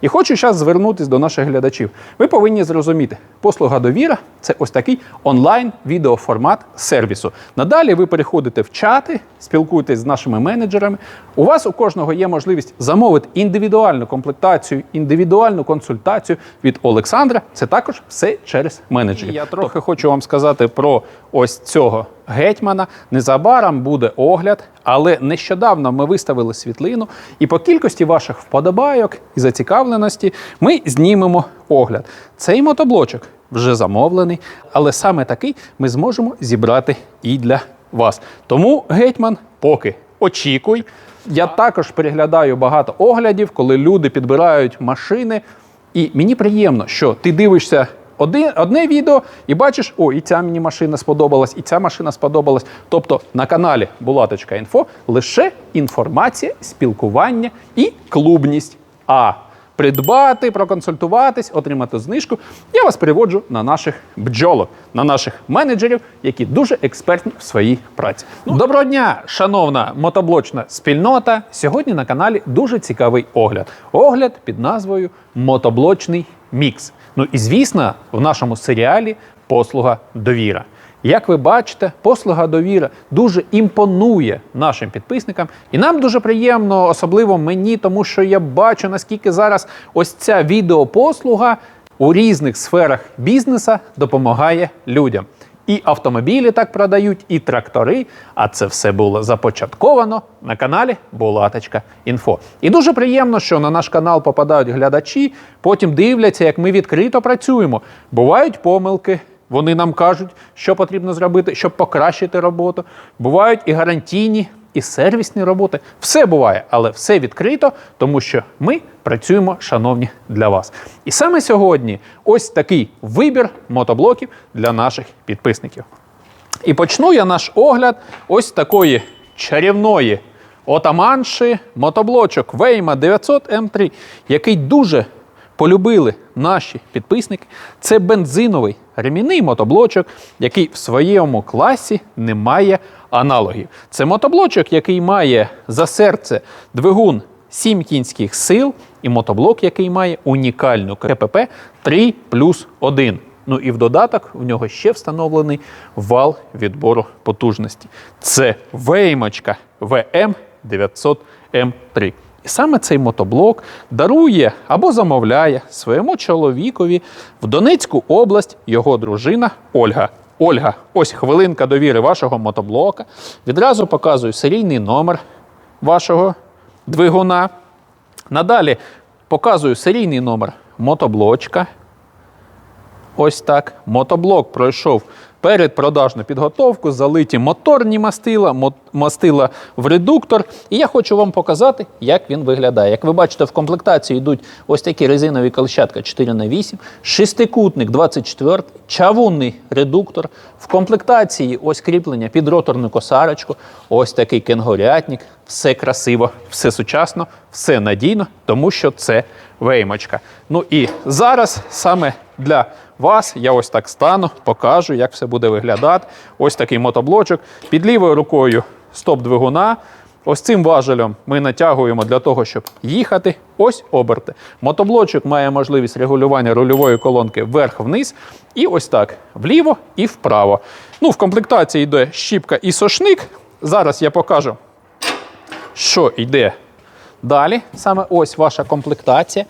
І хочу зараз звернутися до наших глядачів. Ви повинні зрозуміти, послуга довіра це ось такий онлайн відеоформат сервісу. Надалі ви переходите в чати, спілкуєтесь з нашими менеджерами. У вас у кожного є можливість замовити індивідуальну комплектацію, індивідуальну консультацію від Олександра. Це також все через менеджерів. Я трохи хочу вам сказати про ось цього гетьмана. Незабаром буде огляд, але нещодавно ми виставили світлину, і по кількості ваших вподобайок і зацікавленості ми знімемо огляд. Цей мотоблочок вже замовлений, але саме такий ми зможемо зібрати і для вас. Тому гетьман, поки очікуй. Я також переглядаю багато оглядів, коли люди підбирають машини. І мені приємно, що ти дивишся один, одне відео і бачиш, о, і ця мені машина сподобалась, і ця машина сподобалась. Тобто на каналі Булаточка.Інфо лише інформація, спілкування і клубність. А придбати, проконсультуватись, отримати знижку. Я вас переводжу на наших бджолок, на наших менеджерів, які дуже експертні в своїй праці. Ну, доброго дня, шановна мотоблочна спільнота. Сьогодні на каналі дуже цікавий огляд. Огляд під назвою Мотоблочний мікс. Ну і звісно, в нашому серіалі послуга довіра. Як ви бачите, послуга довіра дуже імпонує нашим підписникам, і нам дуже приємно, особливо мені, тому що я бачу, наскільки зараз ось ця відеопослуга у різних сферах бізнеса допомагає людям. І автомобілі так продають, і трактори. А це все було започатковано на каналі Булаточка. І дуже приємно, що на наш канал попадають глядачі, потім дивляться, як ми відкрито працюємо. Бувають помилки. Вони нам кажуть, що потрібно зробити, щоб покращити роботу. Бувають і гарантійні, і сервісні роботи. Все буває, але все відкрито, тому що ми працюємо, шановні, для вас. І саме сьогодні ось такий вибір мотоблоків для наших підписників. І почну я наш огляд ось такої чарівної отаманши мотоблочок Вейма 900 М3, який дуже полюбили наші підписники. Це бензиновий ремінний мотоблочок, який в своєму класі не має аналогів. Це мотоблочок, який має за серце двигун 7 кінських сил, і мотоблок, який має унікальну КПП 3 плюс 1. Ну і в додаток в нього ще встановлений вал відбору потужності. Це веймочка VM 900 M3. І саме цей мотоблок дарує або замовляє своєму чоловікові в Донецьку область його дружина Ольга. Ольга, ось хвилинка довіри вашого мотоблока. Відразу показую серійний номер вашого двигуна. Надалі показую серійний номер мотоблочка. Ось так. Мотоблок пройшов передпродажну підготовку, залиті моторні мастила, мастила в редуктор. І я хочу вам показати, як він виглядає. Як ви бачите, в комплектації йдуть ось такі резинові колещатка 4х8, шестикутник 24, чавунний редуктор. В комплектації ось кріплення під роторну косарочку, ось такий кенгурятник. Все красиво, все сучасно, все надійно, тому що це веймочка. Ну і зараз саме для вас я ось так стану, покажу, як все буде виглядати. Ось такий мотоблочок. Під лівою рукою стоп двигуна. Ось цим важелем ми натягуємо для того, щоб їхати. Ось оберти. Мотоблочок має можливість регулювання рульової колонки вверх-вниз. І ось так вліво і вправо. Ну, в комплектації йде щіпка і сошник. Зараз я покажу, що йде далі. Саме ось ваша комплектація.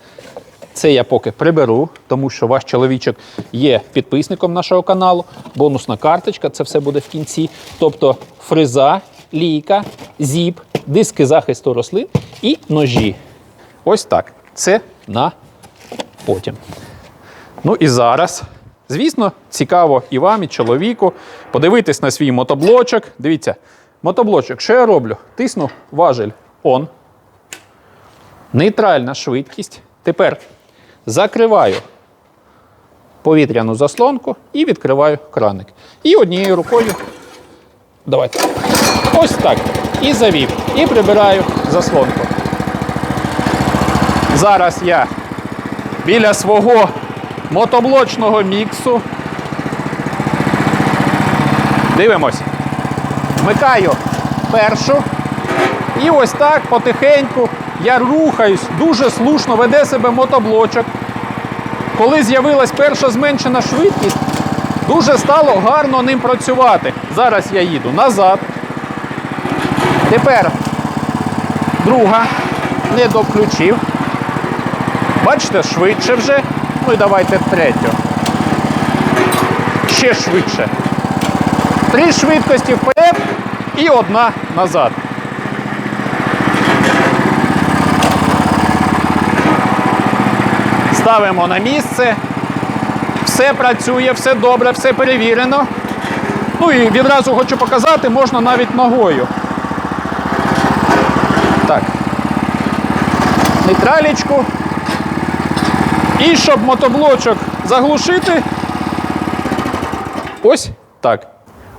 Це я поки приберу, тому що ваш чоловічок є підписником нашого каналу. Бонусна карточка, це все буде в кінці. Тобто фреза, лійка, зіп, диски захисту рослин і ножі. Ось так. Це на потім. Ну і зараз, звісно, цікаво і вам, і чоловіку подивитись на свій мотоблочок. Дивіться, мотоблочок, що я роблю? Тисну важель on. Нейтральна швидкість. Тепер закриваю повітряну заслонку і відкриваю краник. І однією рукою. Давайте. Ось так. І завів. І прибираю заслонку. Зараз я біля свого мотоблочного міксу. Дивимось. Вмикаю першу. І ось так потихеньку я рухаюсь, дуже слушно веде себе мотоблочок. Коли з'явилась перша зменшена швидкість, дуже стало гарно ним працювати. Зараз я їду назад. Тепер друга не довключив. Бачите, швидше вже. Ну і давайте третю. Ще швидше. Три швидкості вперед і одна назад. Ставимо на місце. Все працює, все добре, все перевірено. Ну і відразу хочу показати, можна навіть ногою. Так. Нейтралічку. І щоб мотоблочок заглушити. Ось так.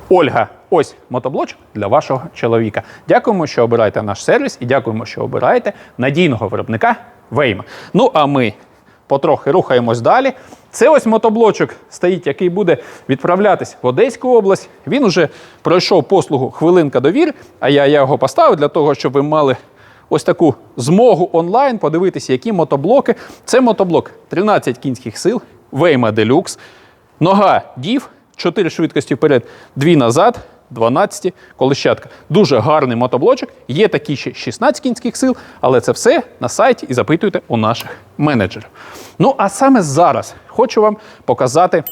Ольга, ось мотоблочок для вашого чоловіка. Дякуємо, що обираєте наш сервіс, і дякуємо, що обираєте надійного виробника Вейма. Ну а ми потрохи рухаємось далі. Це ось мотоблочок стоїть, який буде відправлятись в Одеську область. Він уже пройшов послугу хвилинка довір, а я його поставив для того, щоб ви мали ось таку змогу онлайн подивитися, які мотоблоки. Це мотоблок 13 кінських сил, Вейма Deluxe, нога дів, 4 швидкості вперед, 2 назад, 12 колищатка. Дуже гарний мотоблочок. Є такі ще 16 кінських сил, але це все на сайті і запитуйте у наших менеджерів. Ну а саме зараз хочу вам показати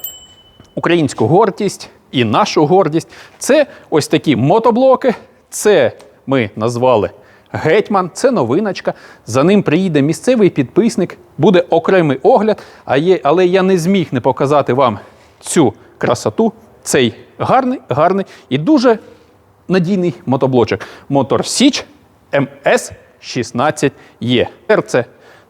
українську гордість і нашу гордість. Це ось такі мотоблоки. Це ми назвали Гетьман, це новиночка. За ним приїде місцевий підписник, буде окремий огляд. А є, але я не зміг не показати вам цю красоту. Цей гарний, гарний і дуже надійний мотоблочок. Мотор Січ МС 16 е Це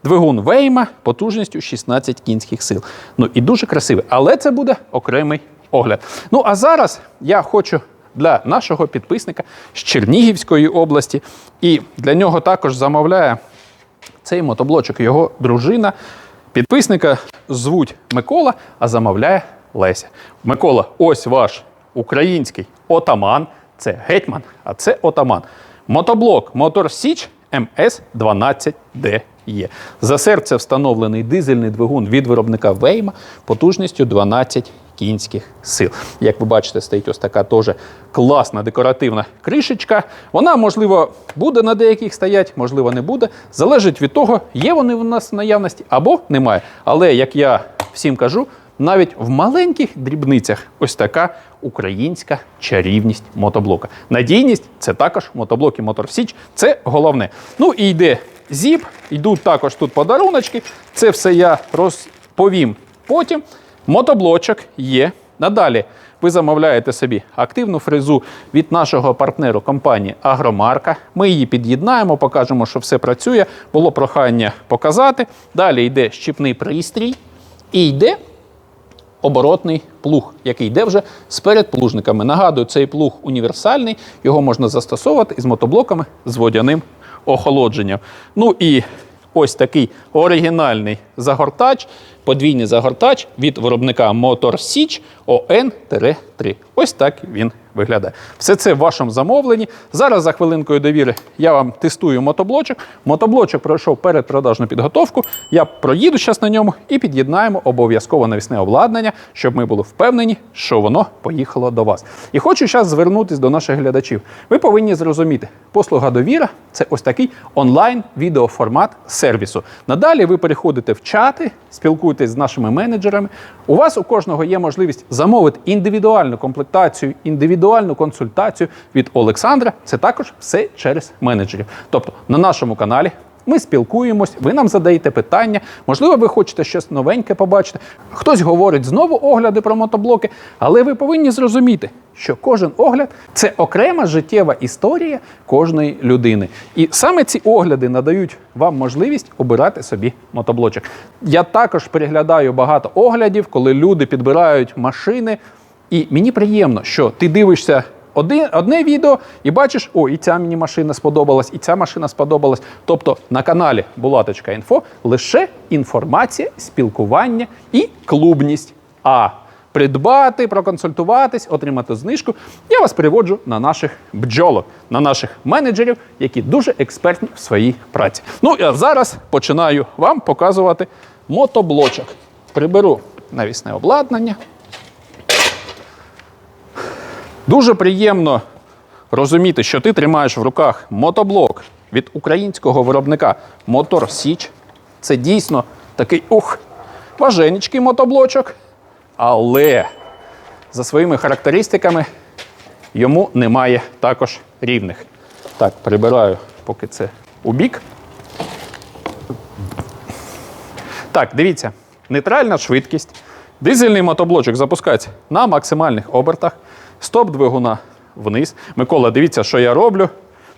двигун Вейма потужністю 16 кінських сил. Ну і дуже красивий, але це буде окремий огляд. Ну а зараз я хочу для нашого підписника з Чернігівської області, і для нього також замовляє цей мотоблочок його дружина. Підписника звуть Микола, а замовляє Леся. Микола, ось ваш український отаман. Це гетьман, а це отаман. Мотоблок Мотор Січ МС 12 де За серце встановлений дизельний двигун від виробника Вейма потужністю 12 кінських сил. Як ви бачите, стоїть ось така теж класна декоративна кришечка. Вона, можливо, буде на деяких стоять, можливо, не буде. Залежить від того, є вони в нас в наявності або немає. Але як я всім кажу, навіть в маленьких дрібницях ось така українська чарівність мотоблока. Надійність це також мотоблоки Мотор Січ. Це головне. Ну і йде зіп, йдуть також тут подаруночки. Це все я розповім потім. Мотоблочок є. Надалі ви замовляєте собі активну фрезу від нашого партнеру компанії Агромарка. Ми її під'єднаємо, покажемо, що все працює. Було прохання показати. Далі йде щіпний пристрій і йде оборотний плуг, який йде вже з передплужниками. Нагадую, цей плуг універсальний, його можна застосовувати із мотоблоками з водяним охолодженням. Ну і ось такий оригінальний загортач, подвійний загортач від виробника Motor Січ ON-3. Ось так він виглядає. Все це в вашому замовленні. Зараз за хвилинкою довіри я вам тестую мотоблочок. Мотоблочок пройшов передпродажну підготовку. Я проїду зараз на ньому і під'єднаємо обов'язково навісне обладнання, щоб ми були впевнені, що воно поїхало до вас. І хочу зараз звернутися до наших глядачів. Ви повинні зрозуміти, послуга довіра це ось такий онлайн-відеоформат сервісу. Надалі ви переходите в чати, спілкуєтесь з нашими менеджерами. У вас у кожного є можливість замовити індивідуальну комплектацію, індивідуальну консультацію від Олександра. Це також все через менеджерів. Тобто на нашому каналі. Ми спілкуємось, ви нам задаєте питання. Можливо, ви хочете щось новеньке побачити. Хтось говорить знову огляди про мотоблоки, але ви повинні зрозуміти, що кожен огляд це окрема життєва історія кожної людини. І саме ці огляди надають вам можливість обирати собі мотоблочок. Я також переглядаю багато оглядів, коли люди підбирають машини. І мені приємно, що ти дивишся один, одне відео і бачиш, о, і ця мені машина сподобалась, і ця машина сподобалась. Тобто на каналі Булаточка.Інфо лише інформація, спілкування і клубність. А придбати, проконсультуватись, отримати знижку, я вас переводжу на наших бджолок, на наших менеджерів, які дуже експертні в своїй праці. Ну а зараз починаю вам показувати мотоблочок. Приберу навісне обладнання. Дуже приємно розуміти, що ти тримаєш в руках мотоблок від українського виробника Мотор Січ. Це дійсно такий ух, важенічкий мотоблочок, але за своїми характеристиками йому немає також рівних. Так, прибираю поки це у бік. Так, дивіться, нейтральна швидкість. Дизельний мотоблочок запускається на максимальних обертах. Стоп двигуна вниз. Микола, дивіться, що я роблю.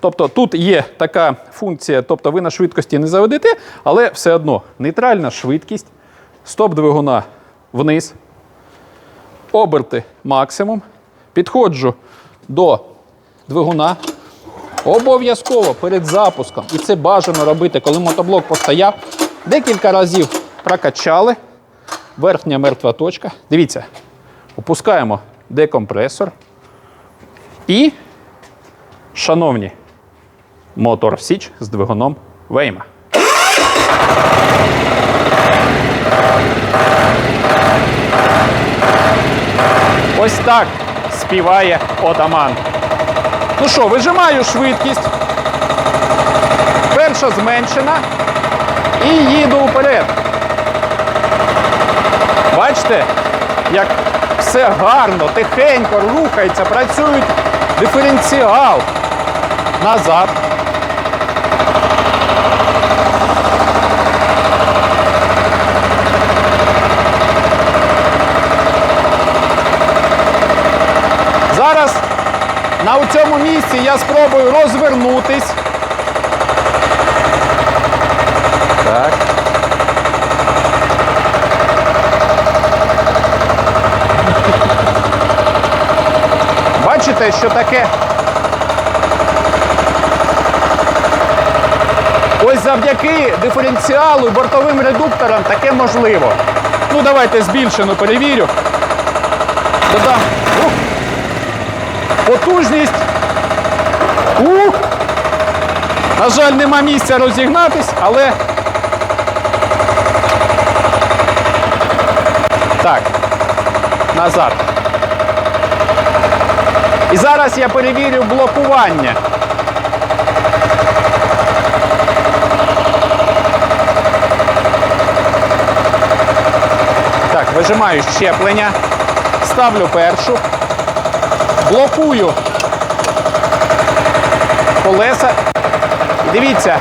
Тобто тут є така функція, тобто ви на швидкості не заведете, але все одно нейтральна швидкість, стоп двигуна вниз, оберти максимум. Підходжу до двигуна. Обов'язково перед запуском, і це бажано робити, коли мотоблок постояв, декілька разів прокачали. Верхня мертва точка. Дивіться, опускаємо декомпресор. І, шановні, мотор Січ з двигуном Вейма. Ось так співає отаман. Ну що, вижимаю швидкість. Перша зменшена. І їду вперед. Бачите, як все гарно, тихенько рухається, працюють диференціал. Назад. Зараз на цьому місці я спробую розвернутись. Так. Бачите, що таке? Ось завдяки диференціалу і бортовим редукторам таке можливо. Ну, давайте збільшену перевірю. Додам. Ух. Потужність. Ух. На жаль, нема місця розігнатись, але. Так. Назад. І зараз я перевірю блокування. Так, вижимаю щеплення. Ставлю першу. Блокую колеса. Дивіться.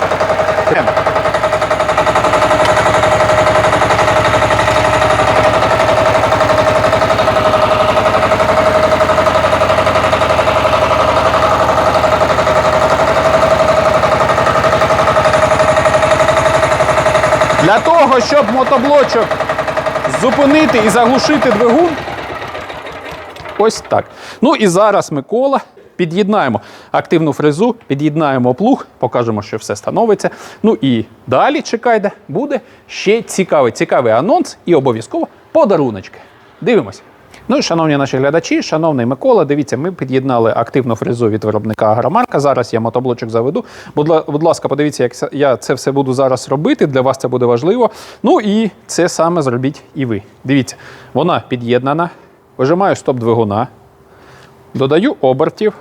Для того, щоб мотоблочок зупинити і заглушити двигун, ось так. Ну і зараз Микола. Під'єднаємо активну фрезу, під'єднаємо плуг, покажемо, що все становиться. Ну і далі чекайте, буде ще цікавий, цікавий анонс і обов'язково подаруночки. Дивимось. Ну і шановні наші глядачі, шановний Микола, дивіться, ми під'єднали активну фрезу від виробника Агромарка. Зараз я мотоблочок заведу. Будь, ласка, подивіться, як я це все буду зараз робити. Для вас це буде важливо. Ну і це саме зробіть і ви. Дивіться, вона під'єднана. Вижимаю стоп двигуна, додаю обертів,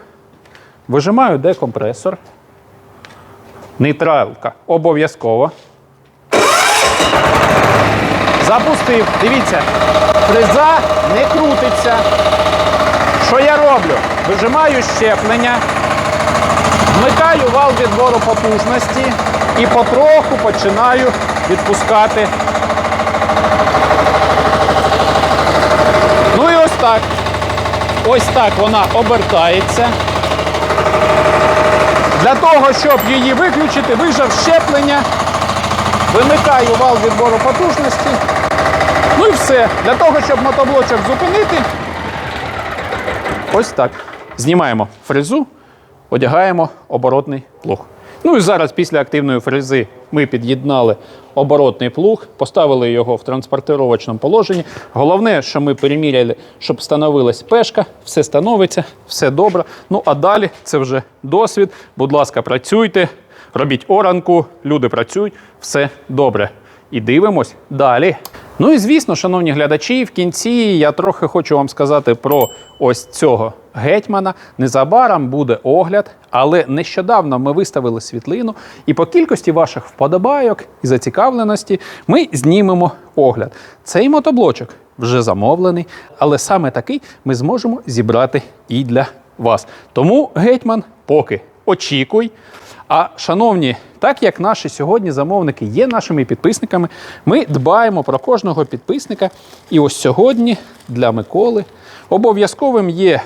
вижимаю декомпресор. Нейтралка обов'язково. Запустив. Дивіться, фреза не крутиться. Що я роблю? Вижимаю щеплення, вмикаю вал відбору потужності і потроху починаю відпускати. Ну і ось так. Ось так вона обертається. Для того, щоб її виключити, вижав щеплення, вимикаю вал відбору потужності. Ну і все. Для того, щоб мотоблочок зупинити, ось так. Знімаємо фрезу, одягаємо оборотний плуг. Ну і зараз після активної фрези ми під'єднали оборотний плуг, поставили його в транспортировочному положенні. Головне, що ми переміряли, щоб встановилась пешка, все становиться, все добре. Ну а далі це вже досвід. Будь ласка, працюйте, робіть оранку, люди працюють, все добре. І дивимось далі. Ну і звісно, шановні глядачі, в кінці я трохи хочу вам сказати про ось цього гетьмана. Незабаром буде огляд, але нещодавно ми виставили світлину, і по кількості ваших вподобайок і зацікавленості ми знімемо огляд. Цей мотоблочок вже замовлений, але саме такий ми зможемо зібрати і для вас. Тому гетьман, поки очікуй. А шановні, так як наші сьогодні замовники є нашими підписниками, ми дбаємо про кожного підписника. І ось сьогодні для Миколи обов'язковим є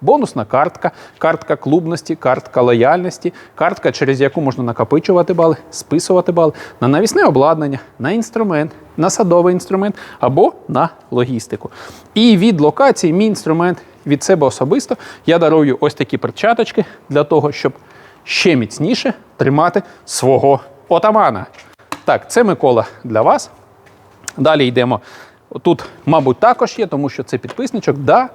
бонусна картка, картка клубності, картка лояльності, картка, через яку можна накопичувати бали, списувати бали на навісне обладнання, на інструмент, на садовий інструмент або на логістику. І від локації мій інструмент від себе особисто я дарую ось такі перчаточки для того, щоб ще міцніше тримати свого отамана. Так, це Микола для вас. Далі йдемо. Тут, мабуть, також є, тому що це підписничок. Да,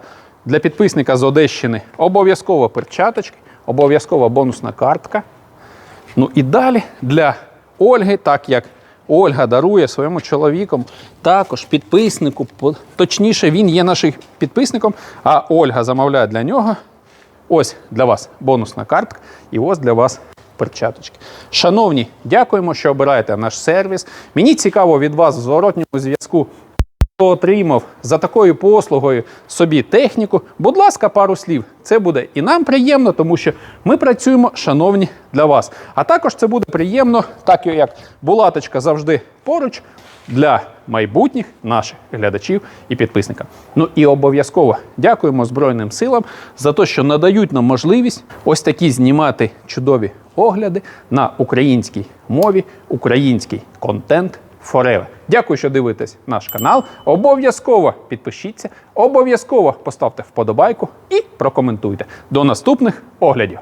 для підписника з Одещини обов'язково перчаточки, обов'язкова бонусна картка. Ну і далі для Ольги, так як Ольга дарує своєму чоловіку, також підписнику, точніше, він є нашим підписником, а Ольга замовляє для нього. Ось для вас бонусна картка, і ось для вас перчаточки. Шановні, дякуємо, що обираєте наш сервіс. Мені цікаво від вас в зворотньому зв'язку. Хто отримав за такою послугою собі техніку, будь ласка, пару слів. Це буде і нам приємно, тому що ми працюємо, шановні, для вас. А також це буде приємно, так як булаточка завжди поруч для майбутніх наших глядачів і підписників. Ну і обов'язково дякуємо Збройним силам за те, що надають нам можливість ось такі знімати чудові огляди на українській мові, український контент Forever. Дякую, що дивитесь наш канал. Обов'язково підпишіться, обов'язково поставте вподобайку і прокоментуйте. До наступних оглядів.